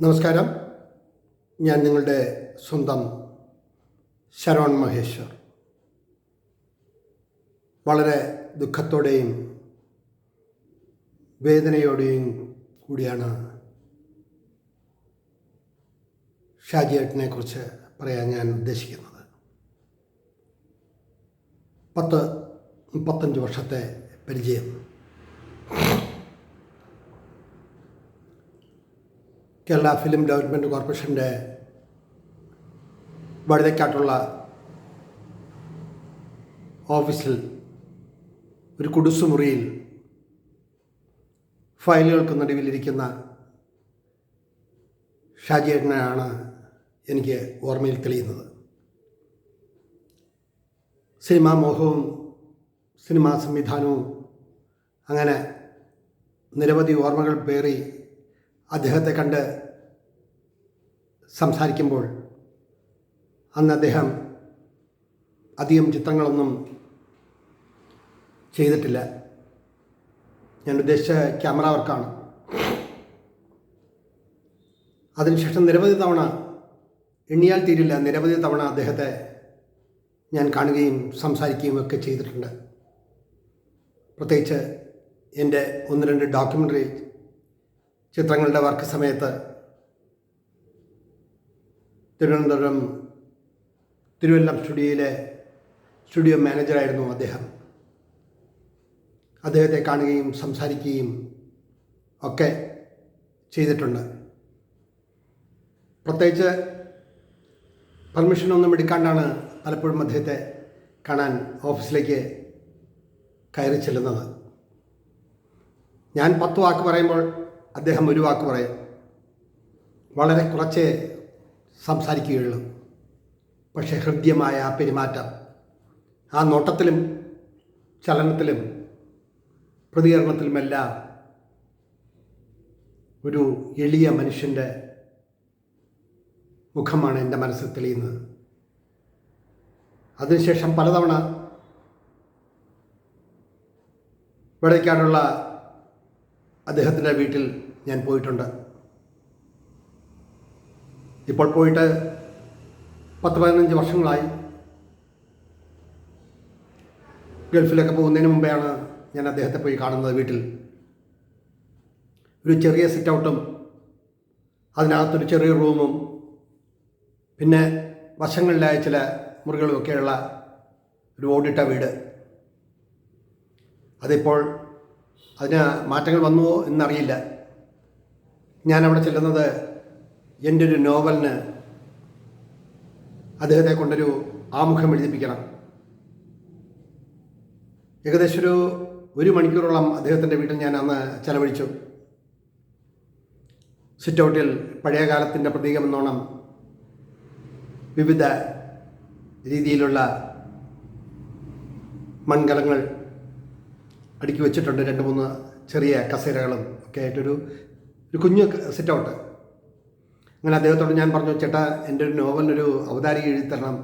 നമസ്കാരം. ഞാൻ നിങ്ങളുടെ സ്വന്തം ശരവൺ മഹേശ്വർ. വളരെ ദുഃഖത്തോടെയും വേദനയോടെയും കൂടിയാണ് ഷാജിയേട്ടനെ കുറിച്ച് പറയാൻ ഞാൻ ഉദ്ദേശിക്കുന്നത്. പത്ത് മുപ്പത്തഞ്ച് വർഷത്തെ പരിചയം. കേരള ഫിലിം ഡെവലപ്മെന്റ് കോർപ്പറേഷന്റെ വഴുതക്കാട്ടുള്ള ഓഫീസിൽ ഒരു കുടുസുമുറിയിൽ ഫയലുകൾക്ക് നടുവിലിരിക്കുന്ന ഷാജിയേട്ടനെയാണ് എനിക്ക് ഓർമ്മയിൽ തെളിയുന്നത്. സിനിമാ മോഹവും സിനിമാ സംവിധാനവും അങ്ങനെ നിരവധി ഓർമ്മകൾ പേറി അദ്ദേഹത്തെ കണ്ട് സംസാരിക്കുമ്പോൾ അന്ന് അദ്ദേഹം അധികം ചിത്രങ്ങളൊന്നും ചെയ്തിട്ടില്ല. ഞാൻ ഉദ്ദേശിച്ച ക്യാമറ വർക്കാണ്. അതിനുശേഷം നിരവധി തവണ എണ്ണിയാൽ തീരില്ല. നിരവധി തവണ അദ്ദേഹത്തെ ഞാൻ കാണുകയും സംസാരിക്കുകയും ഒക്കെ ചെയ്തിട്ടുണ്ട്. പ്രത്യേകിച്ച് എന്റെ ഒന്ന് രണ്ട് ഡോക്യുമെന്ററി ചിത്രങ്ങളുടെ വർക്ക് സമയത്ത് തിരുവനന്തപുരം തിരുവല്ലം സ്റ്റുഡിയോയിലെ സ്റ്റുഡിയോ മാനേജറായിരുന്നു അദ്ദേഹം. അദ്ദേഹത്തെ കാണുകയും സംസാരിക്കുകയും ഒക്കെ ചെയ്തിട്ടുണ്ട്. പ്രത്യേകിച്ച് പെർമിഷനൊന്നും എടുക്കാണ്ടാണ് പലപ്പോഴും അദ്ദേഹത്തെ കാണാൻ ഓഫീസിലേക്ക് കയറി ചെല്ലുന്നത്. ഞാൻ പത്ത് വാക്ക് പറയുമ്പോൾ അദ്ദേഹം ഒരു വാക്ക് പറയാം. വളരെ കുറച്ചേ സംസാരിക്കുകയുള്ളൂ. പക്ഷേ ഹൃദ്യമായ ആ പെരുമാറ്റം ആ നോട്ടത്തിലും ചലനത്തിലും പ്രതികരണത്തിലുമെല്ലാം ഒരു എളിയ മനുഷ്യന്റെ മുഖമാണ് എന്റെ മനസ്സിൽ തെളിയുന്നത്. അതിനുശേഷം പലതവണ ഇവിടേക്കാനുള്ള അദ്ദേഹത്തിന്റെ വീട്ടിൽ ഞാൻ പോയിട്ടുണ്ട്. ഇപ്പോൾ പോയിട്ട് പത്ത് പതിനഞ്ച് വർഷങ്ങളായി ഗൾഫിലൊക്കെ പോകുന്നതിന് മുമ്പെയാണ് ഞാൻ അദ്ദേഹത്തെ പോയി കാണുന്നത് വീട്ടിൽ. ഒരു ചെറിയ സിറ്റ് ഔട്ടും അതിനകത്തൊരു ചെറിയ റൂമും പിന്നെ വശങ്ങളിലായ ചില മുറികളുമൊക്കെയുള്ള ഒരു ഓടിട്ട വീട്. അതിപ്പോൾ അതിന് മാറ്റങ്ങൾ വന്നുവോ എന്നറിയില്ല. ഞാൻ അവിടെ ചെല്ലുന്നത് എന്റെ ഒരു നോവലിന് അദ്ദേഹത്തെ കൊണ്ടൊരു ആമുഖം എഴുതിപ്പിക്കണം. ഏകദേശം ഒരു ഒരു മണിക്കൂറോളം അദ്ദേഹത്തിന്റെ വീട്ടിൽ ഞാൻ അന്ന് ചെലവഴിച്ചു. സിറ്റ് ഔട്ടിൽ പഴയ കാലത്തിന്റെ പ്രതീകമെന്നോണം വിവിധ രീതിയിലുള്ള മൺകലങ്ങൾ അടുക്കി വെച്ചിട്ടുണ്ട്. രണ്ട് മൂന്ന് ചെറിയ കസേരകളും ഒക്കെ ആയിട്ടൊരു ഒരു കുഞ്ഞു സിറ്റ് ഔട്ട് അങ്ങനെ അദ്ദേഹത്തോട് ഞാൻ പറഞ്ഞു ചേട്ടാ എന്റെ ഒരു നോവലിനൊരു അവതാരിക എഴുതിത്തരണം തരണം.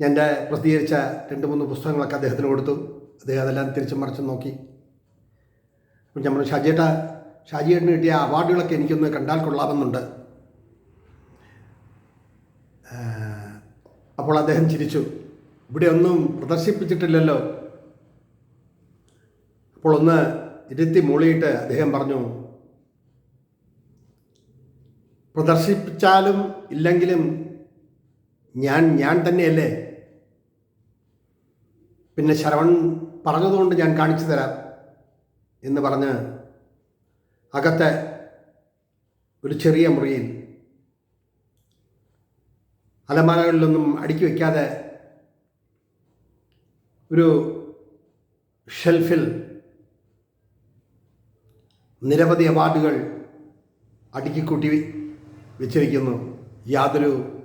ഞാൻ എന്റെ പ്രസിദ്ധീകരിച്ച രണ്ട് മൂന്ന് പുസ്തകങ്ങളൊക്കെ അദ്ദേഹത്തിന് കൊടുത്തു. അദ്ദേഹം അതെല്ലാം തിരിച്ചും മറിച്ചും നോക്കി. അപ്പം ഞാൻ പറഞ്ഞു ഷാജിയേട്ടാ ഷാജിയേട്ടന് കിട്ടിയ അവാർഡുകളൊക്കെ എനിക്കൊന്ന് കണ്ടാൽ കൊള്ളാമെന്നുണ്ട്. അപ്പോൾ അദ്ദേഹം ചിരിച്ചു. ഇവിടെ ഒന്നും പ്രദർശിപ്പിച്ചിട്ടില്ലല്ലോ. അപ്പോൾ ഒന്ന് ഇരുത്തി മൂളിയിട്ട് അദ്ദേഹം പറഞ്ഞു പ്രദർശിപ്പിച്ചാലും ഇല്ലെങ്കിലും ഞാൻ ഞാൻ തന്നെയല്ലേ? പിന്നെ ശരവൺ പറഞ്ഞതുകൊണ്ട് ഞാൻ കാണിച്ചു തരാം എന്ന് പറഞ്ഞ് അകത്തെ ഒരു ചെറിയ മുറിയിൽ അലമാരകളിലൊന്നും അടുക്കി വയ്ക്കാതെ ഒരു ഷെൽഫിൽ നിരവധി അവാർഡുകൾ അടുക്കിക്കൂട്ടി വെച്ചിരിക്കുന്നു. യാതൊരു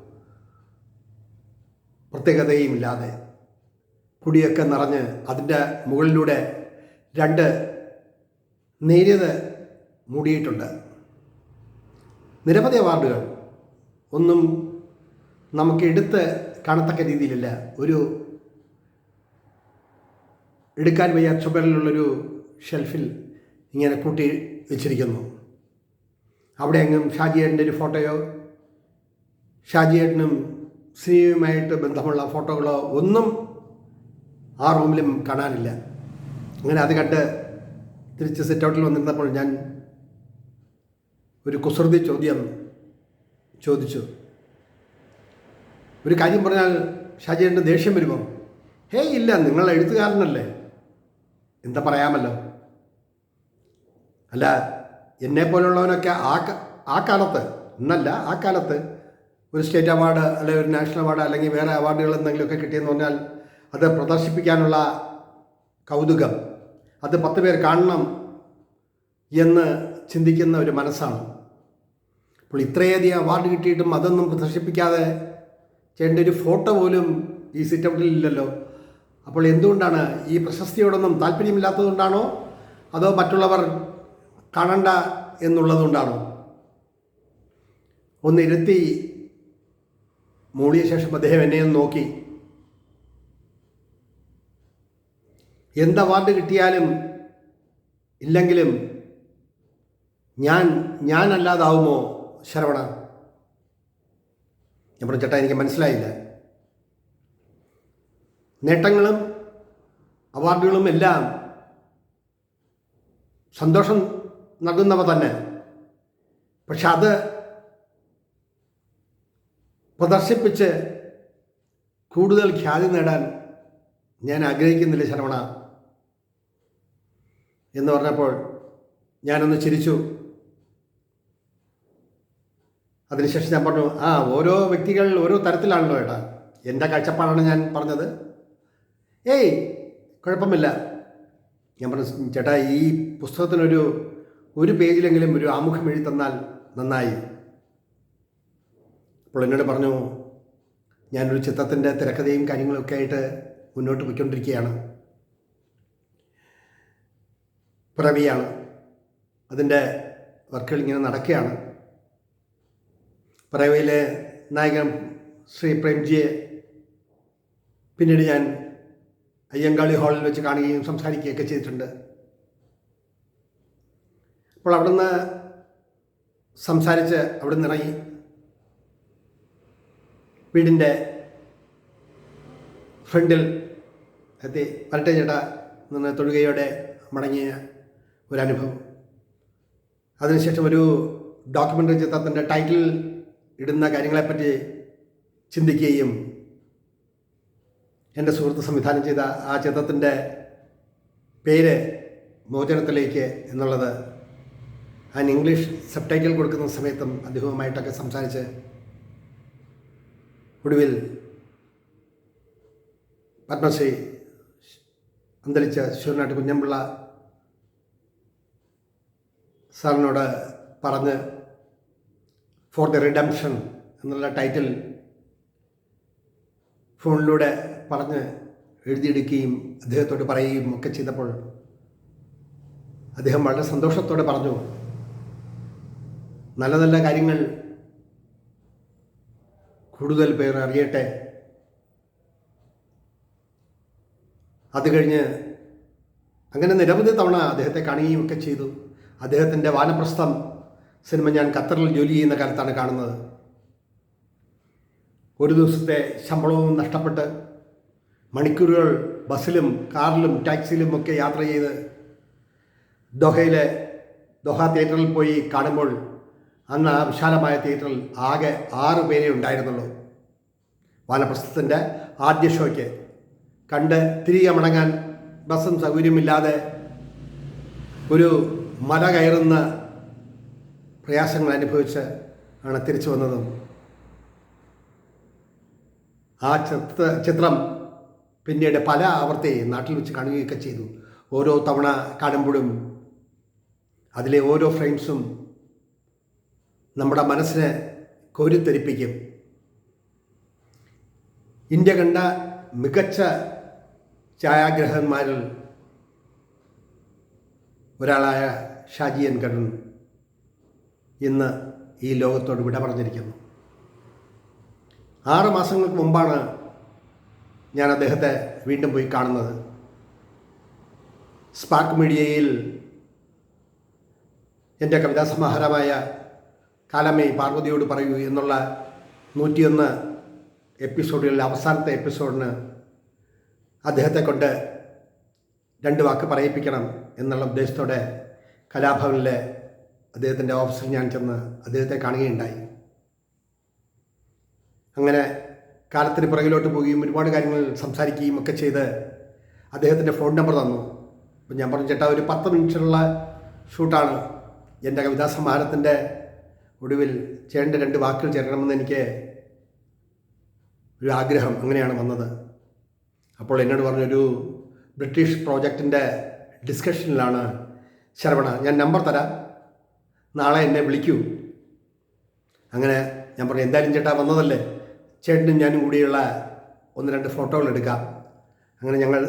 പ്രത്യേകതയും ഇല്ലാതെ കുടിയൊക്കെ നിറഞ്ഞ് അതിന്റെ മുകളിലൂടെ രണ്ട് നേരിയത് മൂടിയിട്ടുണ്ട്. നിരവധി അവാർഡുകൾ. ഒന്നും നമുക്ക് എടുത്ത് കാണത്തക്ക രീതിയിലല്ല. ഒരു എടുക്കാൻ വയ്യ ചുമരിലുള്ളൊരു ഷെൽഫിൽ ഇങ്ങനെ കൂട്ടി വെച്ചിരിക്കുന്നു. അവിടെ എങ്ങും ഷാജിയേട്ടന്റെ ഒരു ഫോട്ടോയോ ഷാജിയേട്ടനും സിനിമയുമായിട്ട് ബന്ധമുള്ള ഫോട്ടോകളോ ഒന്നും ആ റൂമിലും കാണാനില്ല. അങ്ങനെ അത് കണ്ട് തിരിച്ച് സിറ്റൗട്ടിൽ വന്നിരുന്നപ്പോൾ ഞാൻ ഒരു കുസൃതി ചോദ്യം ചോദിച്ചു. ഒരു കാര്യം പറഞ്ഞാൽ ഷാജിയേട്ടന്റെ ദേഷ്യം വരുമോ? ഹേയ് ഇല്ല നിങ്ങൾ എഴുത്തുകാരനല്ലേ? എന്താ പറയാമല്ലോ? അല്ല എന്നെ പോലുള്ളവനൊക്കെ ആ ആ കാലത്ത് ഇന്നല്ല ആ കാലത്ത് ഒരു സ്റ്റേറ്റ് അവാർഡ് അല്ലെങ്കിൽ ഒരു നാഷണൽ അവാർഡ് അല്ലെങ്കിൽ വേറെ അവാർഡുകൾ എന്തെങ്കിലുമൊക്കെ കിട്ടിയെന്ന് പറഞ്ഞാൽ അത് പ്രദർശിപ്പിക്കാനുള്ള കൗതുകം അത് പത്ത് പേർ കാണണം എന്ന് ചിന്തിക്കുന്ന ഒരു മനസ്സാണ്. അപ്പോൾ ഇത്രയധികം അവാർഡ് കിട്ടിയിട്ടും അതൊന്നും പ്രദർശിപ്പിക്കാതെ ചേട്ടന്റെ ഒരു ഫോട്ടോ പോലും ഈ സിറ്റ് ഇല്ലല്ലോ. അപ്പോൾ എന്തുകൊണ്ടാണ് ഈ പ്രശസ്തിയോടൊന്നും താല്പര്യമില്ലാത്തതുകൊണ്ടാണോ അതോ മറ്റുള്ളവർ കാണണ്ട എന്നുള്ളതുകൊണ്ടാണോ? ഒന്നിരുത്തി മൂളിയ ശേഷം അദ്ദേഹം എന്നെ ഒന്ന് നോക്കി. എന്ത് അവാർഡ് കിട്ടിയാലും ഇല്ലെങ്കിലും ഞാൻ ഞാനല്ലാതാവുമോ ശരവണ? ഞാൻ പറഞ്ഞു ചേട്ടാ എനിക്ക് മനസ്സിലായില്ല. നേട്ടങ്ങളും അവാർഡുകളും എല്ലാം സന്തോഷം നൽകുന്നവ തന്നെ. പക്ഷെ അത് പ്രദർശിപ്പിച്ച് കൂടുതൽ ഖ്യാതി നേടാൻ ഞാൻ ആഗ്രഹിക്കുന്നില്ല ശരവണ എന്ന് പറഞ്ഞപ്പോൾ ഞാനൊന്ന് ചിരിച്ചു. അതിനുശേഷം ഞാൻ പറഞ്ഞു ആ ഓരോ വ്യക്തികൾ ഓരോ തരത്തിലാണല്ലോ ഏട്ടാ. എന്റെ കാഴ്ചപ്പാടാണ് ഞാൻ പറഞ്ഞത്. ഏയ് കുഴപ്പമില്ല. ഞാൻ പറഞ്ഞു ചേട്ടാ ഈ പുസ്തകത്തിനൊരു ഒരു പേജിലെങ്കിലും ഒരു ആമുഖം എഴുതി തന്നാൽ നന്നായി. അപ്പോൾ എന്നോട് പറഞ്ഞു ഞാനൊരു ചിത്രത്തിന്റെ തിരക്കഥയും കാര്യങ്ങളൊക്കെ ആയിട്ട് മുന്നോട്ട് പോയിക്കൊണ്ടിരിക്കുകയാണ്. പിറവിയാണ് അതിന്റെ വർക്കുകൾ ഇങ്ങനെ നടക്കുകയാണ്. പിറവിയിലെ നായകൻ ശ്രീ പ്രേംജിയെ പിന്നീട് ഞാൻ അയ്യങ്കാളി ഹാളിൽ വെച്ച് കാണുകയും സംസാരിക്കുകയൊക്കെ ചെയ്തിട്ടുണ്ട്. അപ്പോൾ അവിടുന്ന് സംസാരിച്ച് അവിടുന്ന് ഇറങ്ങി. വീടിന്റെ ഫ്രണ്ടിൽ എത്തി. വരട്ടെ ചേട്ടാ നിന്ന് തൊഴുകയോടെ മടങ്ങിയ ഒരനുഭവം. അതിനുശേഷം ഒരു ഡോക്യുമെന്ററി ചിത്രത്തിന്റെ ടൈറ്റിൽ ഇടുന്ന കാര്യങ്ങളെപ്പറ്റി ചിന്തിക്കുകയും എന്റെ സുഹൃത്ത് സംവിധാനം ചെയ്ത ആ ചിത്രത്തിന്റെ പേര് മോചനത്തിലേക്ക് എന്നുള്ളത് അതിന് ഇംഗ്ലീഷ് സബ് ടൈറ്റിൽ കൊടുക്കുന്ന സമയത്തും അദ്ദേഹവുമായിട്ടൊക്കെ സംസാരിച്ച് ഒടുവിൽ പത്മശ്രീ അന്തരിച്ച ശിവനാട്ട് കുഞ്ഞമ്പിള്ള സാറിനോട് പറഞ്ഞ് ഫോർ ദ റിഡംഷൻ എന്നുള്ള ടൈറ്റിൽ ഫോണിലൂടെ പറഞ്ഞ് എഴുതിയെടുക്കുകയും അദ്ദേഹത്തോട് പറയുകയും ഒക്കെ ചെയ്തപ്പോൾ അദ്ദേഹം വളരെ സന്തോഷത്തോടെ പറഞ്ഞു. നല്ല നല്ല കാര്യങ്ങൾ കൂടുതൽ പേർ അറിയട്ടെ. അത് കഴിഞ്ഞ് അങ്ങനെ നിരവധി തവണ അദ്ദേഹത്തെ കാണുകയും ഒക്കെ ചെയ്തു. അദ്ദേഹത്തിന്റെ വാനപ്രസ്ഥം സിനിമ ഞാൻ ഖത്തറിൽ ജോലി ചെയ്യുന്ന കാലത്താണ് കാണുന്നത്. ഒരു ദിവസത്തെ ശമ്പളവും നഷ്ടപ്പെട്ട് മണിക്കൂറുകൾ ബസ്സിലും കാറിലും ടാക്സിയിലും ഒക്കെ യാത്ര ചെയ്ത് ദോഹയിലെ ദോഹ തിയേറ്ററിൽ പോയി കാണുമ്പോൾ അന്ന് ആ വിശാലമായ തിയേറ്ററിൽ ആകെ ആറ് പേരെ ഉണ്ടായിരുന്നുള്ളൂ. വാനപ്രസ്ഥത്തിന്റെ ആദ്യ ഷോയ്ക്ക്. കണ്ട് തിരികെ മടങ്ങാൻ ബസ്സും സൗകര്യമില്ലാതെ ഒരു മല കയറുന്ന പ്രയാസങ്ങൾ അനുഭവിച്ച് ആണ് തിരിച്ചു വന്നതും. ആ ചിത്ര ചിത്രം പിന്നീട് പല ആവർത്തി നാട്ടിൽ വെച്ച് കാണുകയൊക്കെ ചെയ്തു. ഓരോ തവണ കാണുമ്പോഴും അതിലെ ഓരോ ഫ്രെയിംസും നമ്മുടെ മനസ്സിനെ കോരിത്തെരിപ്പിക്കും ഇന്ത്യ കണ്ട മികച്ച ഛായാഗ്രഹന്മാരിൽ ഒരാളായ ഷാജി എൻ ഇന്ന് ഈ ലോകത്തോട് വിട പറഞ്ഞിരിക്കുന്നു. ആറ് മാസങ്ങൾക്ക് മുമ്പാണ് ഞാൻ അദ്ദേഹത്തെ വീണ്ടും പോയി കാണുന്നത്. സ്പാർക്ക് മീഡിയയിൽ എന്റെ കവിതാ സമാഹാരമായ കാലമേ പാർവതിയോട് പറയൂ എന്നുള്ള നൂറ്റിയൊന്ന് എപ്പിസോഡുകളിൽ അവസാനത്തെ എപ്പിസോഡിന് അദ്ദേഹത്തെ കൊണ്ട് രണ്ട് വാക്ക് പറയിപ്പിക്കണം എന്നുള്ള ഉദ്ദേശത്തോടെ കലാഭവനിലെ അദ്ദേഹത്തിന്റെ ഓഫീസിൽ ഞാൻ ചെന്ന് അദ്ദേഹത്തെ കാണുകയുണ്ടായി. അങ്ങനെ കാലത്തിന് പുറകിലോട്ട് പോവുകയും ഒരുപാട് കാര്യങ്ങൾ സംസാരിക്കുകയും ഒക്കെ ചെയ്ത് അദ്ദേഹത്തിന്റെ ഫോൺ നമ്പർ തന്നു. അപ്പം ഞാൻ പറഞ്ഞു ചേട്ടാ ഒരു പത്ത് മിനിറ്റുള്ള ഷൂട്ടാണ് എന്റെ കവിതാ സമാഹാരത്തിന്റെ ഒടുവിൽ ചേണ്ട രണ്ട് വാക്കുകൾ ചേരണമെന്ന് എനിക്ക് ഒരു ആഗ്രഹം അങ്ങനെയാണ് വന്നത്. അപ്പോൾ എന്നോട് പറഞ്ഞൊരു ബ്രിട്ടീഷ് പ്രോജക്റ്റിന്റെ ഡിസ്കഷനിലാണ് ശരവണ ഞാൻ നമ്പർ തരാം. നാളെ എന്നെ വിളിക്കൂ. അങ്ങനെ ഞാൻ പറഞ്ഞു എന്തായാലും ചേട്ടാ വന്നതല്ലേ? ചേട്ടനും ഞാനും കൂടിയുള്ള ഒന്ന് രണ്ട് ഫോട്ടോകൾ എടുക്കാം. അങ്ങനെ ഞങ്ങൾ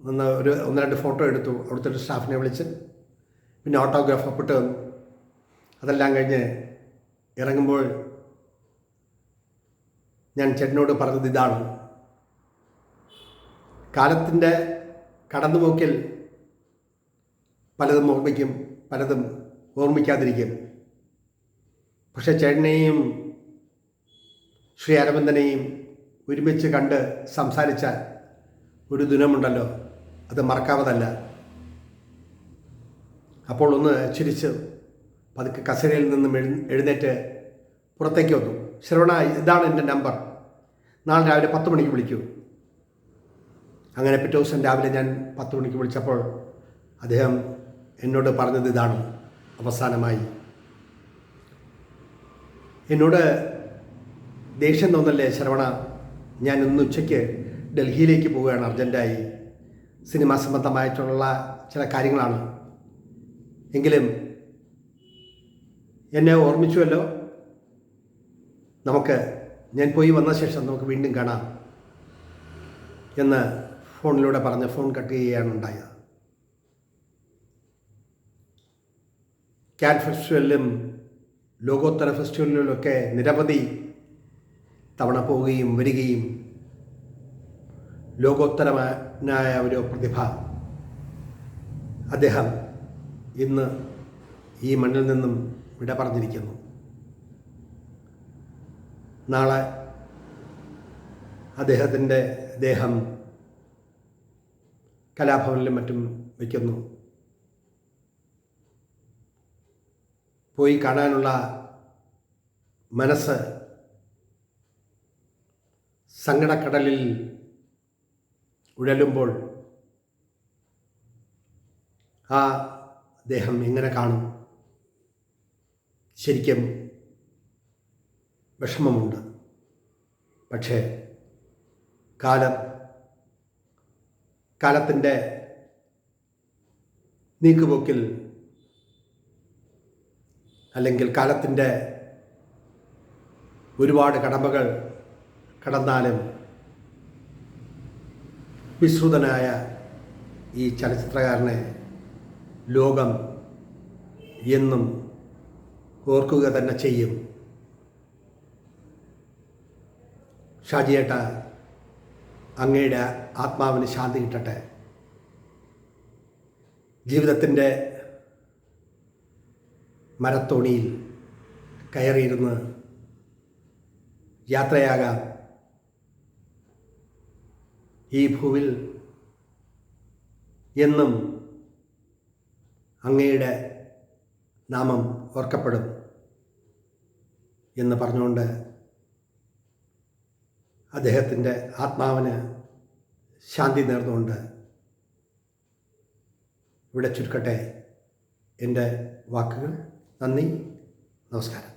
നിന്ന് ഒരു ഒന്ന് രണ്ട് ഫോട്ടോ എടുത്തു. അവിടുത്തെ ഒരു സ്റ്റാഫിനെ വിളിച്ച്. പിന്നെ ഓട്ടോഗ്രാഫ് ഒപ്പിട്ട് തന്നു. അതെല്ലാം കഴിഞ്ഞ് ഇറങ്ങുമ്പോൾ ഞാൻ ചേട്ടനോട് പറഞ്ഞത് ഇതാണ്. കാലത്തിന്റെ കടന്നുപോക്കിൽ പലതും ഓർമ്മിക്കും പലതും ഓർമ്മിക്കാതിരിക്കും. പക്ഷെ ചേട്ടനെയും ശ്രീ അരവിന്ദനെയും ഒരുമിച്ച് കണ്ട് സംസാരിച്ച ഒരു ദിനമുണ്ടല്ലോ അത് മറക്കാവതല്ല അപ്പോൾ ഒന്ന് ചിരിച്ച് പതുക്കെ കസേരയിൽ നിന്നും എഴു എഴുന്നേറ്റ് പുറത്തേക്ക് വന്നു. ശ്രവണ ഇതാണ് എന്റെ നമ്പർ. നാളെ രാവിലെ പത്ത് മണിക്ക് വിളിക്കൂ. അങ്ങനെ പിറ്റേ ദിവസം രാവിലെ ഞാൻ പത്ത് മണിക്ക് വിളിച്ചപ്പോൾ അദ്ദേഹം എന്നോട് പറഞ്ഞത് ഇതാണ്. അവസാനമായി. എന്നോട് ദേഷ്യം തോന്നല്ലേ ശ്രവണ ഞാൻ ഇന്ന് ഉച്ചയ്ക്ക് ഡൽഹിയിലേക്ക് പോവുകയാണ് അർജന്റായി സിനിമാ സംബന്ധമായിട്ടുള്ള ചില കാര്യങ്ങളാണ്. എങ്കിലും എന്നെ ഓർമ്മിച്ചുവല്ലോ? നമുക്ക് ഞാൻ പോയി വന്ന ശേഷം നമുക്ക് വീണ്ടും കാണാം എന്ന് ഫോണിലൂടെ പറഞ്ഞ് ഫോൺ കട്ട് ചെയ്യുകയാണ് ഉണ്ടായത്. ക്യാൻ ഫെസ്റ്റിവലിലും ലോകോത്തര ഫെസ്റ്റിവലിലുമൊക്കെ നിരവധി തവണ പോവുകയും വരികയും ലോകോത്തരമായ ഒരു പ്രതിഭ അദ്ദേഹം ഇന്ന് ഈ മണ്ണിൽ നിന്നും വിട പറഞ്ഞിരിക്കുന്നു. നാളെ അദ്ദേഹത്തിന്റെ ദേഹം കലാഭവനിലും മറ്റും വയ്ക്കുന്നു. പോയി കാണാനുള്ള മനസ്സ് സങ്കടക്കടലിൽ ഉഴലുമ്പോൾ ആ ദേഹം എങ്ങനെ കാണും? ശരിക്കും വിഷമമുണ്ട്. പക്ഷേ കാലം കാലത്തിന്റെ നീക്കുപോക്കിൽ അല്ലെങ്കിൽ കാലത്തിന്റെ ഒരുപാട് കടമ്പകൾ കടന്നാലും വിശ്രുതനായ ഈ ചലച്ചിത്രകാരനെ ലോകം എന്നും ഓർക്കുക തന്നെ ചെയ്യും. ഷാജിയേട്ട അങ്ങയുടെ ആത്മാവിന് ശാന്തി കിട്ടട്ടെ. ജീവിതത്തിന്റെ മരത്തോണിയിൽ കയറിയിരുന്ന് യാത്രയാകാം. ഈ ഭൂവിൽ എന്നും അങ്ങയുടെ നാമം ഓർക്കപ്പെടും. എന്ന് പറഞ്ഞുകൊണ്ട് അദ്ദേഹത്തിന്റെ ആത്മാവിന് ശാന്തി നേർന്നുകൊണ്ട് ഇവിടെ ചുരുക്കട്ടെ എന്റെ വാക്കുകൾ നന്ദി നമസ്കാരം.